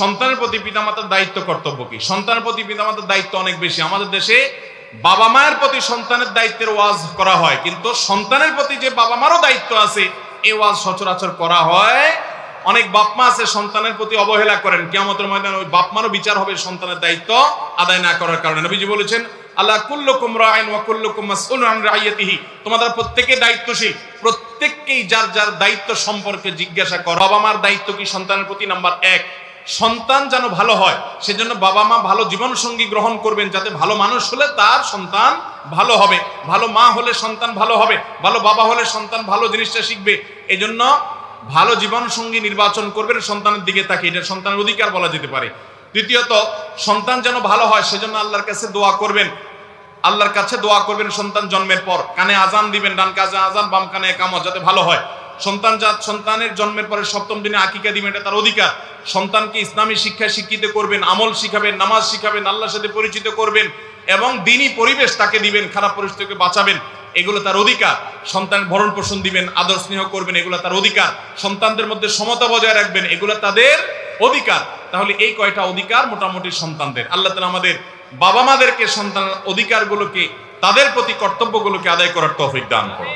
সন্তানের প্রতি পিতামাতার দায়িত্ব কর্তব্য কি? সন্তানের প্রতি পিতামাতার দায়িত্ব অনেক বেশি। আমাদের দেশে বাবা মায়ের প্রতি সন্তানের দায়িত্বের ওয়াজ করা হয়, কিন্তু সন্তানের প্রতি যে বাবা মারও দায়িত্ব আছে এই ওয়াজ সচরাচর করা হয়। অনেক বাপ মা আছে, সন্তানের প্রতি অবহেলা করেন। কিয়ামতের ময়দানে ওই বাপ মারও বিচার হবে সন্তানের দায়িত্ব আদায় না করার কারণে। নবীজি বলেছেন, আল্লাহ কুল্লুকুম রাইন ওয়া কুল্লুকুম মাসউলুন আন রাইয়াতিহি। তোমাদের প্রত্যেকে দায়িত্বশীল। প্রত্যেককেই যার যার দায়িত্ব সম্পর্কে জিজ্ঞাসা করো। বাবা মার দায়িত্ব কি সন্তানের প্রতি? নাম্বার এক। সন্তান যেন ভালো হয়, সেজন্য বাবা মা ভালো জীবন সঙ্গী গ্রহণ করবেন যাতে ভালো মানুষ হলে তার সন্তান ভালো হবে। ভালো মা হলে সন্তান ভালো হবে, ভালো বাবা হলে সন্তান ভালো জিনিসটা শিখবে। এই জন্য ভালো জীবন সঙ্গী নির্বাচন করবেন সন্তানের দিকে তাকে এটা সন্তানের অধিকার বলা যেতে পারে। দ্বিতীয়ত, সন্তান যেন ভালো হয়, সেজন্য আল্লাহর কাছে দোয়া করবেন। আল্লাহর কাছে দোয়া করবেন সন্তান জন্মের পর। কানে আজান দিবেন, ডান কাজে আজান, বাম কানে একামত, যাতে ভালো হয়। সন্তান যা সন্তানের জন্মের পরে সপ্তম দিনে আকিকা দিবেন এটা তার অধিকার। সন্তানকে ইসলামী শিক্ষায় শিক্ষিত করবেন, আমল শিখাবেন, নামাজ শিখাবেন, আল্লাহর সাথে পরিচিত করবেন এবং দিনই পরিবেশ তাকে দিবেন, খারাপ পরিস্থিতি থেকে বাঁচাবেন, এগুলো তার অধিকার। সন্তান ভরণ পোষণ দিবেন, আদর স্নেহ করবেন, এগুলো তার অধিকার। সন্তানদের মধ্যে সমতা বজায় রাখবেন, এগুলো তাদের অধিকার। তাহলে এই কয়টা অধিকার মোটামুটি সন্তানদের। আল্লাহ তালা আমাদের বাবা মাদেরকে সন্তান অধিকারগুলোকে, তাদের প্রতি কর্তব্যগুলোকে আদায় করার তৌফিক দান করুন।